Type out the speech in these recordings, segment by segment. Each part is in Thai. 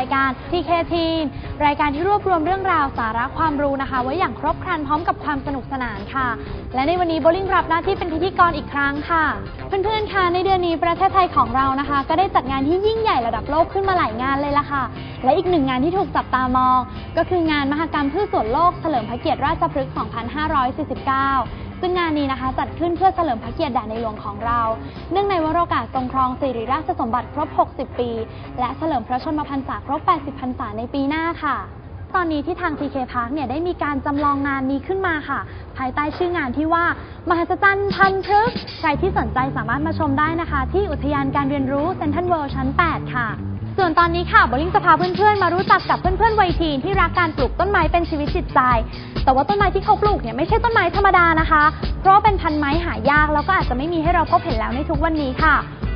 ายการ TK Teen รายการที่รวบรวมเรื่องราวสาระความรู้นะคะ ไว้อย่างครบครันพร้อมกับความสนุกสนานค่ะ และในวันนี้โบลิ่งรับหน้าที่เป็นพิธีกรอีกครั้งค่ะ เพื่อนๆคะในเดือนนี้ประเทศไทยของเรานะคะ ก็ได้จัดงานที่ยิ่งใหญ่ระดับโลกขึ้นมาหลายงานเลยล่ะค่ะ และอีกหนึ่งงานที่ถูกจับตามอง ก็คืองานมหกรรมพืชสวนโลกเฉลิมพระเกียรติราชพฤกษ์ 2549 ซึ่งงานนี้นะคะ จัดขึ้นเพื่อเฉลิมพระเกียรติแด่ในหลวงของเรา เนื่องในวโรกาสทรงครองสิริราชสมบัติครบ 60 ปี และเฉลิมพระชนมพรรษาครบ 80 พรรษาในปีหน้าค่ะตอนนี้ที่ทาง TK Park เนี่ยได้มีการจำลองงานนี้ขึ้นมาค่ะ ภายใต้ชื่องานที่ว่า มหัศจรรย์พันธุ์พฤกษ์ใครที่สนใจสามารถมาชมได้นะคะ ที่อุทยานการเรียนรู้เซนทรัลเวิลด์ชั้น 8 ค่ะ ส่วนตอนนี้ค่ะโบลิ่งจะพาเพื่อนๆ มารู้จักกับเพื่อนๆวัยทีนที่รักการปลูกต้นไม้เป็นชีวิตจิตใจ แต่ว่าต้นไม้ที่เขาปลูกเนี่ยไม่ใช่ต้นไม้ธรรมดานะคะ เพราะเป็นพันไม้หายากแล้วก็อาจจะไม่มีให้เราพบเห็นแล้วในทุกวันนี้ค่ะ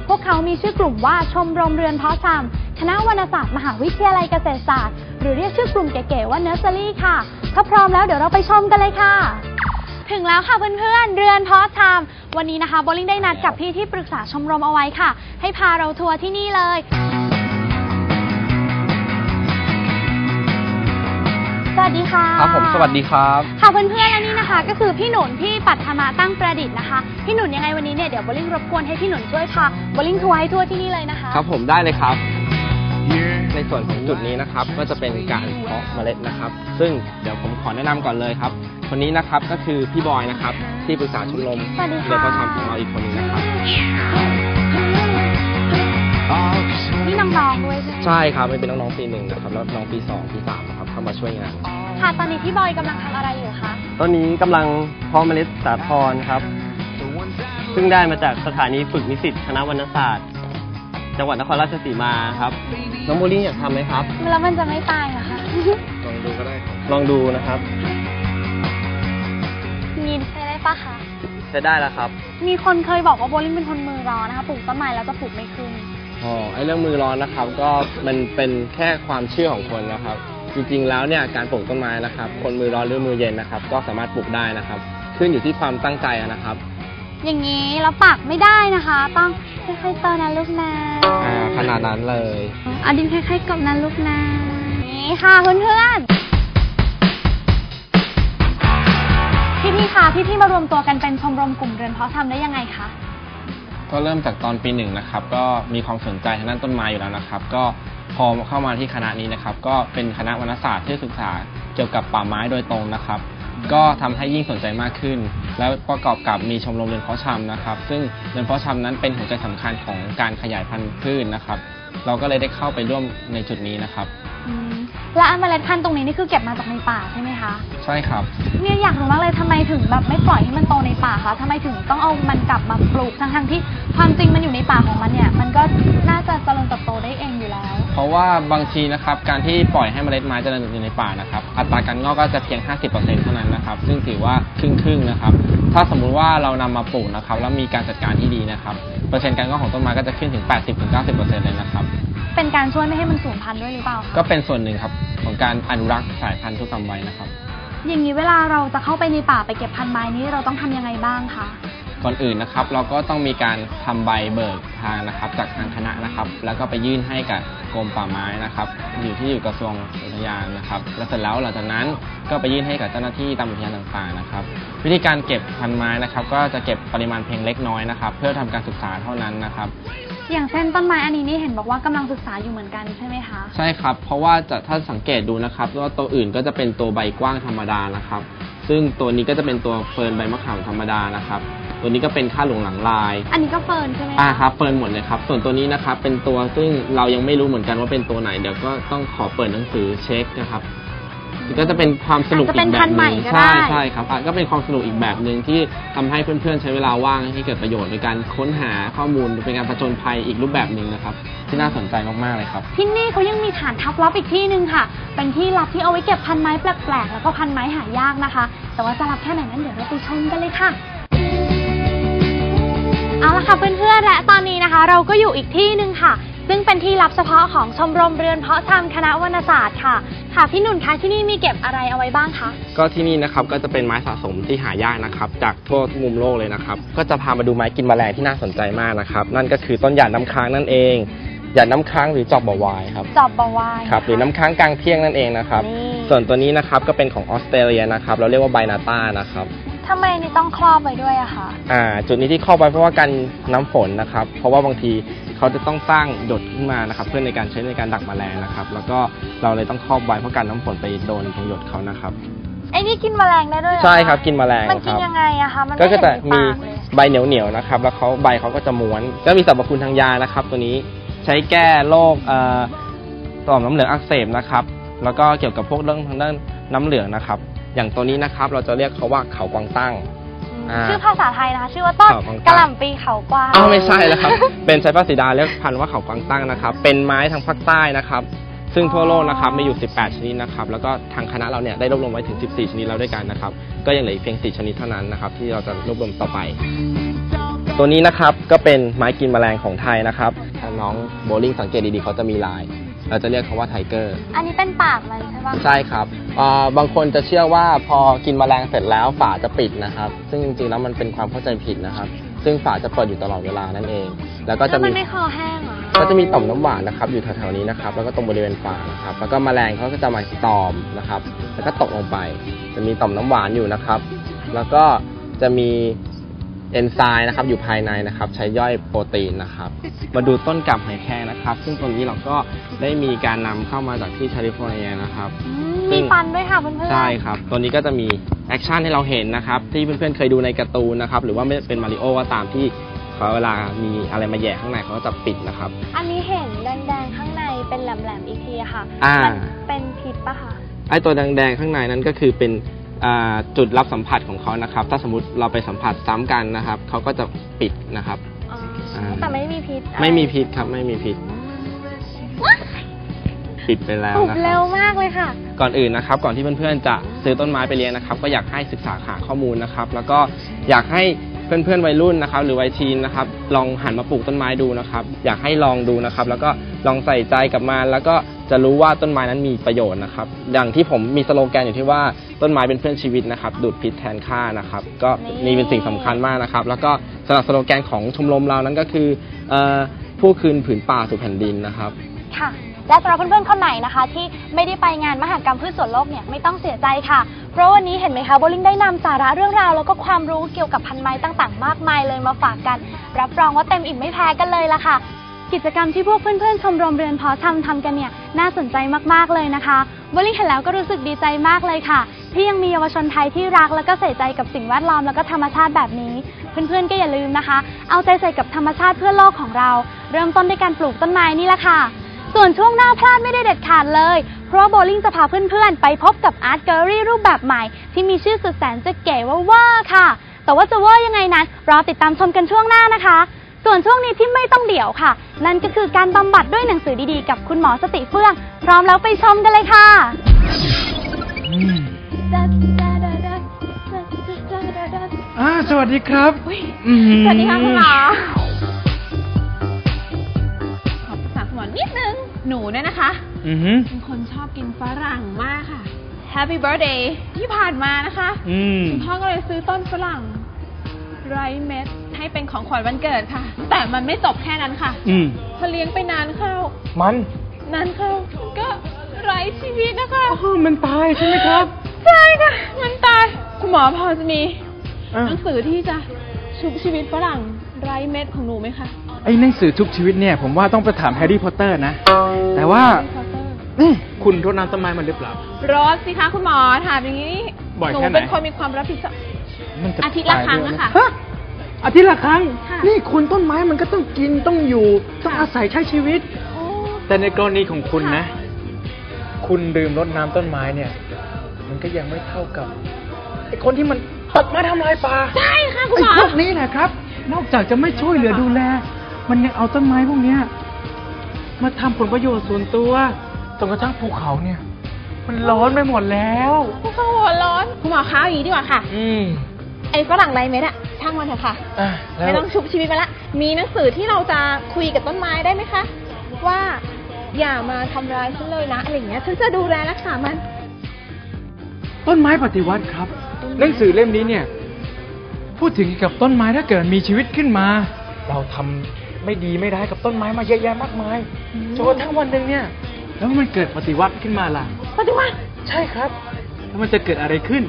พวกเขามีชื่อกลุ่มว่าชมรมเรือนเพาะชำคณะวรรณศาสตร์มหาวิทยาลัยเกษตรศาสตร์ หรือเรียกชื่อกลุ่มเก๋ๆว่าเนอร์เซอรี่ค่ะ ถ้าพร้อมแล้วเดี๋ยวเราไปชมกันเลยค่ะถึงแล้วค่ะเพื่อนๆ เรือนเพาะชำวันนี้นะคะโบลิ่งได้นัดกับพี่ที่ปรึกษาชมรมเอาไว้ค่ะ ให้พาเราทัวร์ที่นี่เลย สวัสดีค่ะครับผมสวัสดีครับค่ะเพื่อนๆและนี่นะคะ ก็คือพี่หนุนพี่ปัทมาตั้งประดิษฐ์นะคะพี่หนุนยังไงวันนี้เนี่ยเดี๋ยวโบลิ่งรบกวนให้พี่หนุนช่วยพาโบลิ่งทัวร์ให้ทั่วที่นี่เลยนะคะ ครับผมได้เลยครับ ในส่วนของจุดนี้นะครับก็จะเป็นการเพาะเมล็ดนะครับ ซึ่งเดี๋ยวผมขอแนะนำก่อนเลยครับคนนี้นะครับก็คือพี่บอยนะครับที่ปรึกษาชมรมสวัสดีค่ะเรียนเพาะชำของเราอีกคนหนึงนะครับ นี่น้องๆด้วยใช่ไหมใช่ครับมันเป็นน้องๆปีหนึ่งนะครับแล้วน้องปีสองปีสามนะครับ เข้ามาช่วยงาน ค่ะตอนนี้พี่บอยกำลังทำอะไรอยู่คะ ตอนนี้กำลังเพาะเมล็ดสาทรครับ ซึ่งได้มาจากสถานีฝึกนิสิตคณะวรรณศาสตร์ จังหวัดนครราชสีมาครับ น้องโบลิ่งอยากทำไหมครับ แล้วมันจะไม่ตายเหรอคะ ลองดูก็ได้ครับลองดูนะครับมีใช้ได้ปะคะ ใช้ได้แล้วครับ มีคนเคยบอกว่าโบลิ่งเป็นคนมือร้อนนะคะปลูกต้นไม้แล้วจะปลูกไม่ขึ้น อ๋อไอเรื่องมือร้อนนะครับ ก็มันเป็นแค่ความเชื่อของคนนะครับ จริงๆแล้วเนี่ยการปลูกต้นไม้นะครับ คนมือร้อนหรือมือเย็นนะครับ ก็สามารถปลูกได้นะครับ ขึ้นอยู่ที่ความตั้งใจนะครับ อย่างนี้แล้วปักไม่ได้นะคะ ต้องค่อยๆเติมนะลูกนะอ่าขนาดนั้นเลยอันนี้ค่อยๆกบนะลูกนะนี่ค่ะเพื่อนๆ พี่ๆคะพี่ๆมารวมตัวกันเป็นชมรมกลุ่มเรือนเพาะชำได้ยังไงคะ ก็เริ่มจากตอนปีหนึ่งนะครับ ก็มีความสนใจทางด้านต้นไม้อยู่แล้วนะครับ ก็ พอเข้ามาที่คณะนี้นะครับ ก็เป็นคณะวรรณศาสตร์ที่ศึกษาเกี่ยวกับป่าไม้โดยตรงนะครับ ก็ทำให้ยิ่งสนใจมากขึ้น แล้วประกอบกับมีชมรมเรือนเพาะชำนะครับ ซึ่งเรือนเพาะชำนั้นเป็นหัวใจสำคัญของการขยายพันธุ์พืชนะครับ เราก็เลยได้เข้าไปร่วมในจุดนี้นะครับ อืมและอันเมล็ดพันธุ์ตรงนี้นี่คือเก็บมาจากในป่าใช่ไหมคะใช่ครับ เนี่ยอยากรู้มากเลยทำไมถึงแบบไม่ปล่อยให้มันโตในป่าคะทำไมถึงต้องเอามันกลับมาปลูกทั้งๆที่ความจริงมันอยู่ในป่าของมันเนี่ย มันก็น่าจะเจริญเติบโตได้เองอยู่แล้ว เพราะว่าบางทีนะครับการที่ปล่อยให้เมล็ดไม้เจริญอยู่ในป่านะครับอัตราการงอกก็จะเพียง 50%เท่านั้นนะครับ ซึ่งถือว่าครึ่งครึ่งๆนะครับ ถ้าสมมุติว่าเรานำมาปลูกนะครับ แล้วมีการจัดการที่ดีนะครับ เปอร์เซ็นต์การงอกของต้นไม้ก็จะขึ้นถึง 80-90%เลยนะครับ เป็นการช่วยไม่ให้มันสูญพันธุ์ด้วยหรือเปล่าคะก็เป็นส่วนหนึ่งครับของการอนุรักษ์สายพันธุ์ทุกกรรมไว้นะครับ อย่างนี้เวลาเราจะเข้าไปในป่าไปเก็บพันธุ์ไม้นี้เราต้องทำยังไงบ้างคะ ก่อนอื่นนะครับ เราก็ต้องมีการทำใบเบิกทางนะครับ จากทางคณะนะครับ แล้วก็ไปยื่นให้กับกรมป่าไม้นะครับ อยู่ที่อยู่กระทรวงอุทยานนะครับ แล้วเสร็จแล้วหลังจากนั้นก็ไปยื่นให้กับเจ้าหน้าที่ตามอุทยานต่างๆนะครับ วิธีการเก็บพันธุ์ไม้นะครับ ก็จะเก็บปริมาณเพียงเล็กน้อยนะครับ เพื่อทำการศึกษาเท่านั้นนะครับอย่างเช่นต้นไม้อันนี้นี่เห็นบอกว่ากำลังศึกษาอยู่เหมือนกันใช่ไหมคะใช่ครับ เพราะว่าจะถ้าสังเกตดูนะครับว่าตัวอื่นก็จะเป็นตัวใบกว้างธรรมดานะครับ ซึ่งตัวนี้ก็จะเป็นตัวเฟิร์นใบมะขามธรรมดานะครับ ตัวนี้ก็เป็นข้าหลวงหลังลาย อันนี้ก็เฟิร์นใช่ไหมะอ่าครับเฟิร์นหมดเลยครับ ส่วนตัวนี้นะครับเป็นตัวซึ่งเรายังไม่รู้เหมือนกันว่าเป็นตัวไหนเดี๋ยวก็ต้องขอเปิดหนังสือเช็คนะครับก็จะเป็นความสนุกอาจจะอีเป็นกแบพับนธุ์หใหม่นึ่งก็ได้ใช่ใช่ครับอะก็เป็นความสนุกอีกแบบหนึ่งที่ทำให้เพื่อนๆใช้เวลาว่างให้เกิดประโยชน์ในการค้นหาข้อมูลเป็นการผจญภัยอีกรูปแบบหนึ่งนะครับ ที่น่าสนใจมากๆเลยครับ ที่นี่เขายังมีฐานทับลับอีกที่หนึ่งค่ะ เป็นที่ลับที่เอาไว้เก็บพันไม้แปลกๆแล้วก็พันไม้หายากนะคะ แต่ว่าจะลับแค่ไหนนั้นเดี๋ยวเราไปชมกันเลยค่ะ เอาละค่ะเพื่อนๆและตอนนี้นะคะ เราก็อยู่อีกที่หนึ่งค่ะ ซึ่งเป็นที่ลับเฉพาะของชมรมเรือนเพาะชำคณะวรรณศาสตร์ค่ะ ค่ะพี่หนุ่นคะที่นี่มีเก็บอะไรเอาไว้บ้างคะ ก็ที่นี่นะครับก็จะเป็นไม้สะสมที่หายากนะครับ จากทั่วทุกมุมโลกเลยนะครับ ก็จะพามาดูไม้กินแมลงที่น่าสนใจมากนะครับ นั่นก็คือต้นหยาดน้ำค้างนั่นเองหยาดน้ำค้างหรือจอบบ่อวายครับจอบบาวายครับ หรือน้ำค้างกลางเที่ยงนั่นเองนะครับ นี่ส่วนตัวนี้นะครับก็เป็นของออสเตรเลียนะครับ เราเรียกว่าไบนาต้านะครับ ทำไมนี่ต้องครอบไว้ด้วยอะคะอ่าจุดนี้ที่เข้าไปเพราะว่ากันน้ำฝนนะครับ เพราะว่าบางทีเขาจะต้องสร้างหยดขึ้นมานะครับ เพื่อในการใช้ในการดักแมลงนะครับ แล้วก็เราเลยต้องครอบไว้เพราะกันน้ำฝนไปโดนตรงหยดเขานะครับ ไอ้นี่กินแมลงได้ด้วยเหอใช่ครับกินแมลงมันคกินรับ ยังไงอะคะ มันก็ไม่จะเห็นมีมีปากเลยใบเหนียวๆนะครับ แล้วเขาใบเขาก็จะม้วน ก็มีสรรพคุณทางยานะครับ ตัวนี้ใช้แก้โรคเอ่อต่อมน้ำเหลืองอักเสบนะครับ แล้วก็เกี่ยวกับพวกเรื่องทางด้านน้ำเหลืองนะครับ อย่างตัวนี้นะครับเราจะเรียกเขาว่าเขากวางตั้ง อ่าชื่อภาษาไทยนะคะ ชื่อว่าต้นเขากวางตั้งกระหล่ำปีเขากวาง อ้าวไม่ใช่แล้วครับ เป็นไซปัสสีดาเรียกพันธุ์ว่าเขากวางตั้งนะครับ เป็นไม้ทางภาคใต้นะครับ ซึ่งทั่วโลกนะครับมีอยู่ 18 ชนิดนะครับ แล้วก็ทางคณะเราเนี่ยได้รวบรวมไว้ถึง 14 ชนิดแล้วด้วยกันนะครับ ก็ยังเหลืออีกเพียง 4 ชนิดเท่านั้นนะครับที่เราจะรวบรวมต่อไป ตัวนี้นะครับก็เป็นไม้กินแมลงของไทยนะครับถ้าน้องโบลิ่งสังเกตดีๆเขาจะมีลาย เราจะเรียกเขาว่าไทเกอร์ อันนี้เป็นปากมันใช่ปะใช่ครับเอ่อบางคนจะเชื่อว่าพอกินแมลงเสร็จแล้วฝาจะปิดนะครับ ซึ่งจริงๆแล้วมันเป็นความเข้าใจผิดนะครับ ซึ่งฝาจะเปิดอยู่ตลอดเวลานั่นเอง แล้วก็แล้จะวมัมีนไม่คอแห้งเหรอก็จะมีต่อมน้ำหวานนะครับ อยู่แถวๆนี้นะครับ แล้วก็ตรงบริเวณฝานะครับ แล้วก็แมลงเขาก็จะมาตอมนะครับ แล้วก็ตกลงไป จะมีต่อมน้ำหวานอยู่นะครับ แล้วก็จะมี เอนไซม์นะครับอยู่ภายในนะครับ ใช้ย่อยโปรตีนนะครับ มาดูต้นกับหอยแครงนะครับ ซึ่งตรงนี้เราก็ได้มีการนำเข้ามาจากที่แคลิฟอร์เนียนะครับ อืมซึ่มีงฟันด้วยค่ะเพื่อนๆ ใช่ครับ ตัวนี้ก็จะมีแอคชั่นให้เราเห็นนะครับ ที่เพื่อนๆเคยดูในการ์ตูนนะครับ หรือว่าไม่เป็นมาริโอก็ตามที่เขาเวลามีอะไรมาแหย่ข้างในเขาก็จะปิดนะครับ อันนี้เห็นแดงๆ ข้างในเป็นแหลมๆอีกทีอะค่ะ อ่า มันเป็นพิษปะคะ ไอ้ตัวแดงๆข้างในนั้นก็คือเป็นอ่า จุดรับสัมผัสของเขานะครับ ถ้าสมมติเราไปสัมผัสซ้ำกันนะครับเขาก็จะปิดนะครับ อ๋ออ่า แต่ไม่มีพิษอะรไม่มีพิษครับไม่มีพิษปิดไปแล้วปลูกนะคเร็รับวมากเลยค่ะ ก่อนอื่นนะครับก่อนที่เพื่อนๆจะซื้อต้นไม้ไปเลี้ยงนะครับ ก็อยากให้ศึกษาหาข้อมูลนะครับ แล้วก็อยากให้เพื่อนๆวัยรุ่นนะครับ หรือวัยทีนนะครับ ลองหันมาปลูกต้นไม้ดูนะครับ อยากให้ลองดูนะครับ แล้วก็ลองใส่ใจกับมันแล้วก็ จะรู้ว่าต้นไม้นั้นมีประโยชน์นะครับอย่างที่ผมมีสโลแกนอยู่ที่ว่าต้นไม้เป็นเพื่อนชีวิตนะครับ ดูดพิษแทนค่านะครับ ก็นี่นี่เป็นสิ่งสำคัญมากนะครับ แล้วก็สำหรับสโลแกนของชมรมเรานั้นก็คือเอ่อผู้คืนผืนป่าสู่แผ่นดินนะครับ ค่ะและสำหรับเพื่อนๆคนไหนนะคะ ที่ไม่ได้ไปงานมหกรรมพืชสวนโลกเนี่ยไม่ต้องเสียใจค่ะ เพราะวันนี้เห็นไหมคะโบลิ่งได้นำสาระเรื่องราว แล้วก็ความรู้เกี่ยวกับพันไม้ต่างๆ มากมายเลยมาฝากกัน รับรองว่าเต็มอิ่มไม่แพ้กันเลยล่ะค่ะ กิจกรรมที่พวกเพื่อนๆชมรมเรือนเพาะชำทำกันเนี่ย น่าสนใจมากๆเลยนะคะโบลิ่งเห็นแล้วก็รู้สึกดีใจมากเลยค่ะ ที่ยังมีเยาวชนไทยที่รักแล้วก็ใส่ใจกับสิ่งแวดล้อมแล้วก็ธรรมชาติแบบนี้ เพื่อนๆก็อย่าลืมนะคะ เอาใจใส่กับธรรมชาติเพื่อโลกของเรา เริ่มต้นด้วยการปลูกต้นไม้นี่แหละค่ะ ส่วนช่วงหน้าพลาดไม่ได้เด็ดขาดเลย เพราะโบลิ่งจะพาเพื่อนๆ ไปพบกับอาร์ตแกลเลอรี่รูปแบบใหม่ ที่มีชื่อสุดแสนจะเก๋ว่าว่าค่ะ แต่ว่าจะว่ายังไงนั้นรอติดตามชมกันช่วงหน้านะคะ ส่วนช่วงนี้ที่ไม่ต้องเดี่ยวค่ะ นั่นก็คือการบำบัดด้วยหนังสือดีๆ กับคุณหมอสติเฟื่อง พร้อมแล้วไปชมกันเลยค่ะ อ่าสวัสดีครับอุ๊ยอื้อหือสวัสดีค่ะคุณหมอขอปรึกษาคุณหมอนิดนึง หนูเนี่ยนะคะ อือหือเป็นคนชอบกินฝรั่งมากค่ะ Happy Birthday ที่ผ่านมานะคะ อืม คุณพ่อก็เลยซื้อต้นฝรั่งไร้เม็ด ให้เป็นของขวัญวันเกิดค่ะ แต่มันไม่จบแค่นั้นค่ะอืม พอเลี้ยงไปนานเข้า มันนานเข้ามันก็ไร้ชีวิตนะคะอ๋อมันตายใช่ไหมครับ ใช่ค่ะ มันตาย คุณหมอพอจะมี อะ หนังสือที่จะชุบชีวิตฝรั่งไร้เม็ดของหนูไหมคะไอ้หนังสือทุกชีวิตเนี่ย ผมว่าต้องไปถามแฮร์รี่พอตเตอร์นะ แต่ว่านี่คุณรดน้ำต้นไม้มันหรือเปล่ารถสิคะคุณหมอถามอย่างนี้บ่อยหนูแค่ไหน เป็นคนมีความรับผิดชอบ มันจะอาทิตย์ละครั้งตายด้วยอะค่ะฮ อาทิตย์ละครั้ง ค่ะ นี่คุณต้นไม้มันก็ต้องกินต้องอยู่ ต้องอาศัยใช้ชีวิต โอ้ แต่ในกรณีของคุณค่ะนะ คุณดื่มรดน้ำต้นไม้เนี่ย มันก็ยังไม่เท่ากับไอ้คนที่มันตัดไม้ทำลายป่าใช่ค่ะคุณไอ้หมอ พวกนี้นะครับ นอกจากจะไม่ช่วยเหลือดูแล มันยังเอาต้นไม้พวกเนี้ยมาทำผลประโยชน์ส่วนตัวจนกระทั่งภูเขาเนี่ย มันร้อนไปหมดแล้ว พวกเขาหัวร้อน คุณหมอคะเอาอย่างนี้ดีกว่าค่ะ อืม ไอ้ฝรั่งไร้เม็ดอะ ช่างมันเถอะค่ะ อะแล้วไม่ต้องชุบชีวิตมาละ มีหนังสือที่เราจะคุยกับต้นไม้ได้ไหมคะ ว่าอย่ามาทำร้ายฉันเลยนะอะไรอย่างเงี้ย ฉันจะดูแลรักษามัน ต้นไม้ปฏิวัติครับ หนังสือเล่มนี้เนี่ย พูดถึงเกี่ยวกับต้นไม้ถ้าเกิดมีชีวิตขึ้นมา เราทำไม่ดีไม่ร้ายกับต้นไม้มาเยอะแยะมากมายจนกระทั่งวันหนึ่งเนี่ย แล้วมันเกิดปฏิวัติขึ้นมาล่ะ ปฏิวัติ ใช่ครับ แล้วมันจะเกิดอะไรขึ้น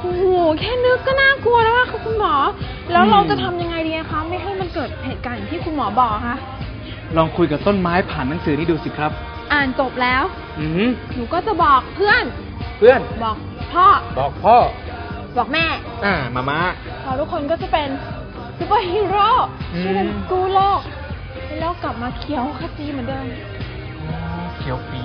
โอ้โหแค่นึกก็น่ากลัวแล้วอะค่ะคุณหมอ แล้วอืมเราจะทำยังไงดีอะคะ ไม่ให้มันเกิดเหตุการณ์อย่างที่คุณหมอบอกอะคะ ลองคุยกับต้นไม้ผ่านหนังสือนี้ดูสิครับ อ่านจบแล้ว อืมหนูก็จะบอกเพื่อน เพื่อน บอกพ่อ บอกพ่อ บอกแม่ อ่า มามาเราทุกคนก็จะเป็นซูเปอร์ฮีโร่อืมช่วยกันกู้โลกให้โลกกลับมาเขียวขจีเหมือนเดิม เขียวปี